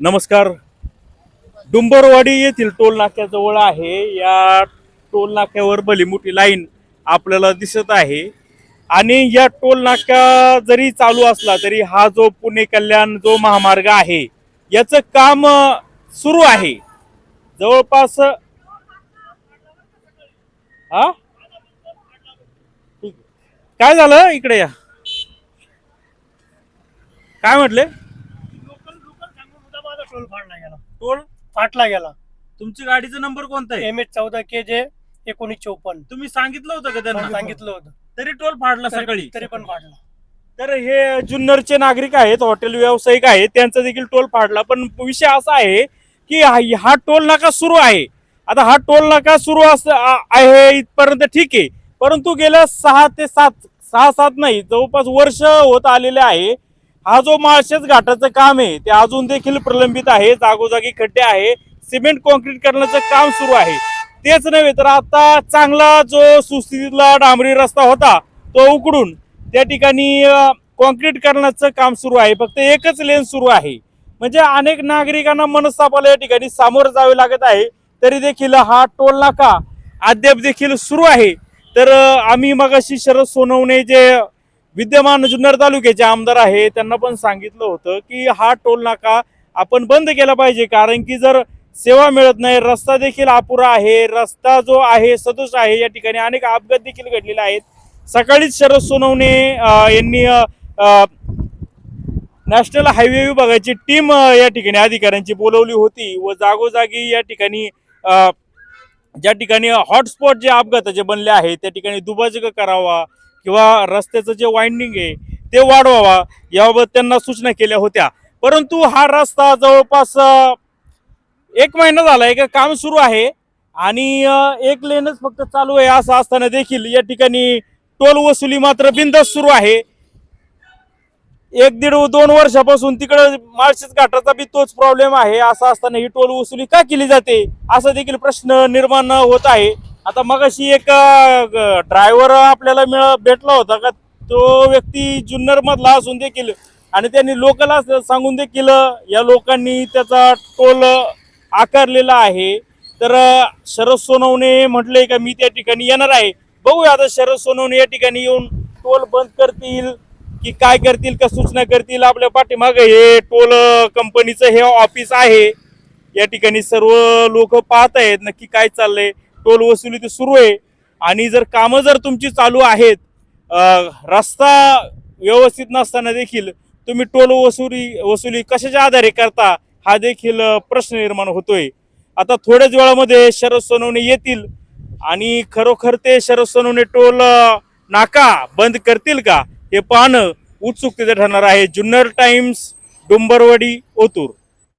नमस्कार. डुंबरवाडी येथील टोल नाक्याजवळ आहे. या टोल नाक्यावर भली मोठी लाईन आपल्याला दिसत आहे. आणि या टोल जरी चालू असला तरी हा जो पुणे कल्याण जो महामार्ग आहे याचं काम सुरू आहे. जवळपास हा? काय झालं इकडे या? काय म्हटले लोकल लोकल सांगून सुद्धा माझा टोल फाडला गेला. टोल फाटला गेला. तुमची गाडीचा नंबर कोणता आहे? एम एच चौदा के जे एकोणीस चौपन्न. तुम्ही सांगितलं होतं का त्यांना? सांगितलं होतं. तरी टोल फाडला सकाळी तरी पण फाडला. तर हे जुन्नरचे नागरिक आहेत हॉटेल व्यावसायिक आहेत त्यांचा देखील टोल फाडला. पण विषय असा आहे की हा- टोल नाका सुरू आहे. आता हा टोल नाका सुरू अस आहे इथपर्यंत ठीक आहे. परंतु गेल्या सहा ते सात सहा सात नाही जवळपास वर्ष होत आलेले आहे. हा जो माळशेज घाटाचं काम आहे ते अजून देखील प्रलंबित आहे जागोजागी खड्डे आहे सिमेंट कॉन्क्रीट करण्याचं काम सुरू आहे. तेच नव्हे तर आता चांगला जो सुस्थितीतला डांबरी रस्ता होता तो उकडून त्या ठिकाणी कॉन्क्रीट करण्याचं काम सुरू आहे. फक्त एकच लेन सुरू आहे. म्हणजे अनेक नागरिकांना मनस्तापाला या ठिकाणी सामोरं जावे लागत आहे तरी देखील हा टोल नाका अद्याप देखील सुरू आहे. तर आम्ही मगाशी शरद सोनवणे जे विद्यमान जुन्नर तालुक्याचे आमदार आहे. त्यांना पण सांगितलं होतं की हा टोल नाका आपण बंद केला पाहिजे. कारण की जर सेवा मिळत नाही रस्ता देखील अपुरा आहे. रस्ता जो आहे सदोष आहे. या ठिकाणी अनेक अपघात देखील घडलेले आहेत. सकाळीच शरद सोनवणे यांनी नॅशनल हायवे विभागाची टीम या ठिकाणी अधिकाऱ्यांची बोलवली होती व जागोजागी या ठिकाणी ज्या ठिकाणी हॉटस्पॉट जे अपघाताचे बनले आहेत त्या ठिकाणी दुभाजक करावा किंवा रस्त्याचं जे वाइंडिंग आहे ते वाढवावा. याबाबत त्यांना सूचना केल्या होत्या. परंतु हा रस्ता जवळपास एक महिना झाला आहे का काम सुरू आहे. आणि एक लेनच फक्त चालू आहे असं असताना देखील या ठिकाणी टोल वसुली मात्र बिंदस सुरू आहे. एक दीड दोन वर्षापासून तिकडं माळशेज घाटाचा बी तोच प्रॉब्लेम आहे. असं असताना ही टोल वसुली का केली जाते? असा देखील प्रश्न निर्माण होत आहे. आता मगाशी एक ड्रायव्हर आपल्याला मिळ भेटला होता का? तो व्यक्ती जुन्नर मधला असून देखील आणि त्यांनी लोकला सांगून देखील या लोकांनी त्याचा टोल आकारलेला आहे. तर शरद सोनवणे म्हटले का मी त्या ठिकाणी येणार आहे. बघूया आता शरद सोनवणे या ठिकाणी येऊन टोल बंद करतील की काय करतील का सूचना करतील. आपल्या पाठीमागे हे टोल कंपनीचं हे ऑफिस आहे. या ठिकाणी सर्व लोक पाहत आहेत नक्की काय चाललंय. टोल वसुली तर सुरू आहे. आणि जर कामं जर तुमची चालू आहेत रस्ता व्यवस्थित नसताना देखील तुम्ही टोल वसुली वसुली कशाच्या आधारे करता हा देखील प्रश्न निर्माण होतोय. आता थोड्याच वेळामध्ये शरद सोनवणे येतील आणि खरोखर ते शरद सोनवणे टोल नाका बंद करतील का हे पाहणं उत्सुकतेचं ठरणार आहे. जुन्नर टाइम्स डुंबरवाडी ओतूर.